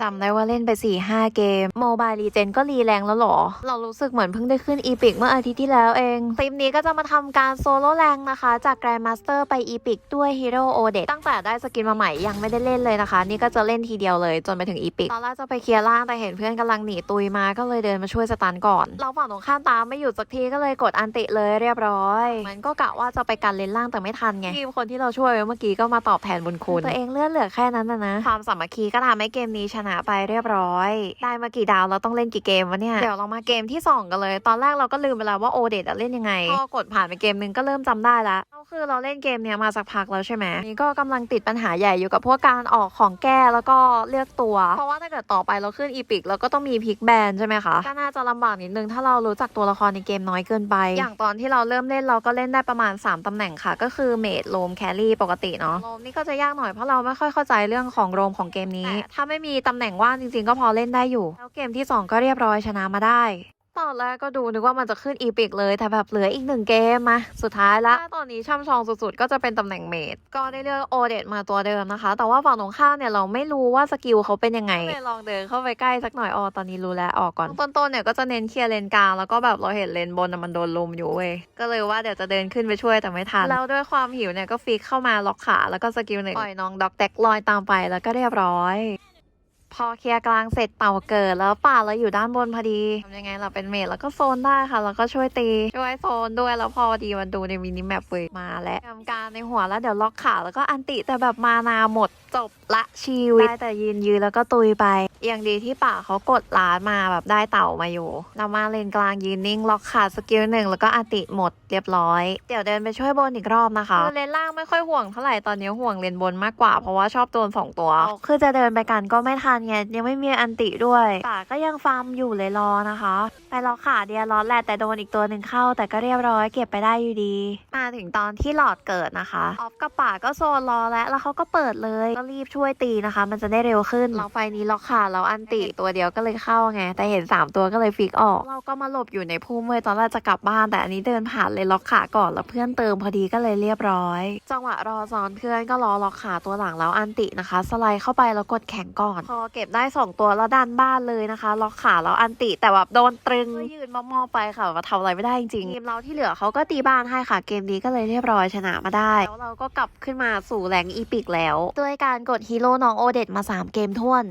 จำได้ว่าเล่นไป4ี่ห้าเกม โมบายรีเจนก็รีแรงแล้วเหรอ เรารู้สึกเหมือนเพิ่งได้ขึ้นอีพิกเมื่ออาทิตย์ที่แล้วเองคลิปนี้ก็จะมาทำการโซโล่แรงนะคะ จากแกรนด์มาสเตอร์ไปอีพิกด้วยฮีโร่โอเดตั้งแต่ได้สกินมาใหม่ยังไม่ได้เล่นเลยนะคะ นี่ก็จะเล่นทีเดียวเลยจนไปถึงอีพิกตอนแรกจะไปเคลียร์ล่างแต่เห็นเพื่อนกำลังหนีตุยมาก็เลยเดินมาช่วยสตันก่อน เราฝั่งตรงข้ามตามไม่หยุดสักทีก็เลยกดอันติเลยเรียบร้อย มันก็กะว่าจะไปกันเลนล่างแต่ไม่ทันไงทีมคนที่เราช่วยไว้เมื่อกี้ก็มาตอบแทนบุญคุณตัวเองเลือดเหลือแค่นั้นนะนะความสามัคคีก็ทำให้เกมนี้ชนะไปเรียบร้อย ได้มากี่ดาวเราต้องเล่นกี่เกมวะเนี่ย เดี๋ยวเรามาเกมที่ 2 กันเลย ตอนแรกเราก็ลืมไปแล้วว่าโอเดตเล่นยังไง พอกดผ่านไปเกมนึงก็เริ่มจำได้แล้วก็คือเราเล่นเกมเนี้ยมาสักพักแล้วใช่ไหมนี่ก็กำลังติดปัญหาใหญ่อยู่กับพวกการออกของแก้แล้วก็เลือกตัว เพราะว่าถ้าเกิดต่อไปเราขึ้นอีพิกเราก็ต้องมีพิกแบนใช่ไหมคะ ก็น่าจะลำบากนิดนึงถ้าเรารู้จักตัวละครในเกมน้อยเกินไป อย่างตอนที่เราเริ่มเล่นเราก็เล่นได้ประมาณ 3ตำแหน่งค่ะ ก็คือเมดโลมแครี่ปกติเนาะโลมนี่ก็จะยากหน่อยเพราะเราไม่ค่อยเข้าใจเรื่องของโรมของเกมนี้แต่ถ้าไม่มีตำแหน่งว่างจริงๆ ก็พอเล่นได้อยู่ แล้วเกมที่ 2 ก็เรียบร้อยชนะมาได้ตอนแรกก็ดูนึกว่ามันจะขึ้นอีพิกเลย แต่แบบเหลืออีกหนึ่งเกมมา สุดท้ายละตอนนี้ช่ำชองสุดๆ ก็จะเป็นตำแหน่งเมดก็ได้เลือกโอเดตมาตัวเดิมนะคะ แต่ว่าฝั่งตรงข้ามเนี่ยเราไม่รู้ว่าสกิลเขาเป็นยังไงเลยลองเดินเข้าไปใกล้สักหน่อยอ๋อตอนนี้รู้แล้วออกก่อน ต้นๆเนี่ยก็จะเน้นเคลียร์เลนกลางแล้วก็แบบเราเห็นเลนบนน่ะมันโดนลุมอยู่เว้ยก็เลยว่าเดี๋ยวจะเดินขึ้นไปช่วยแต่ไม่ทันแล้วด้วยความหิวเนี่ยก็ฟิกเข้ามาล็อกขาแล้วก็สกิลหนึ่งปล่อยน้องด็อกแตกลอยตามไปแล้วก็เรียบร้อย พอเคลียร์กลางเสร็จเต่าเกิดแล้วป่าเราอยู่ด้านบนพอดีทำยังไงเราเป็นเมดแล้วก็โซนได้ค่ะ แล้วก็ช่วยตี ช่วยโซนด้วยแล้วพอดีมันดูในมินิแมปเว้ยมาแล้วทำการในหัวแล้วเดี๋ยวล็อกขาแล้วก็อันติแต่แบบมานาหมดจบละชีวิตได้แต่ยืนยืนแล้วก็ตุยไป ย่างดีที่ป่าเขากดล้านมาแบบได้เต่ามาอยู่ เรามาเลนกลางยืนนิ่ง ล็อกขาสกิลหนึ่งแล้วก็อันติหมดเรียบร้อย เดี๋ยวเดินไปช่วยบนอีกรอบนะคะคือเลนล่างไม่ค่อยห่วงเท่าไหร่ตอนนี้ห่วงเลนบนมากกว่าเพราะว่าชอบโดนสองตัว คือจะเดินไปกันก็ไม่ทันไงยังไม่มีอันติด้วยป่าก็ยังฟาร์มอยู่เลยรอนะคะ ไปล็อกขาเดียร้อนแหละแต่โดนอีกตัวหนึ่งเข้า แต่ก็เรียบร้อยเก็บไปได้อยู่ดี มาถึงตอนที่หลอดเกิดนะคะออฟกับป่าก็โซนรอแล้วแล้วเขาก็เปิดเลยก็รีบช่วยตีนะคะ มันจะได้เร็วขึ้นเราไฟนี้ล็อกขาแล้วอันติตัวเดียวก็เลยเข้าไง แต่เห็น 3 ตัวก็เลยฟิกออก เราก็มาหลบอยู่ในพุ่มเว้ยตอนแรกจะกลับบ้านแต่อันนี้เดินผ่านเลยล็อกขาก่อนแล้วเพื่อนเติมพอดีก็เลยเรียบร้อย จังหวะรอซ้อนเพื่อนก็รอล็อกขาตัวหลังแล้วอันตินะคะ สไลด์เข้าไปแล้วกดแข็งก่อน พอเก็บได้ 2 ตัวแล้วดันบ้านเลยนะคะ ล็อกขาแล้วอันติแต่แบบโดนตรึงยืนมอๆไปค่ะว่าทำอะไรไม่ได้จริงๆทีมเราที่เหลือเขาก็ตีบ้านให้ค่ะเกมนี้ก็เลยเรียบร้อยชนะมาได้แล้วเราก็กลับขึ้นมาสู่แรงอีพิกแล้ว ด้วยการกดฮีโร่น้องโอเดตมาสามเกมท่วน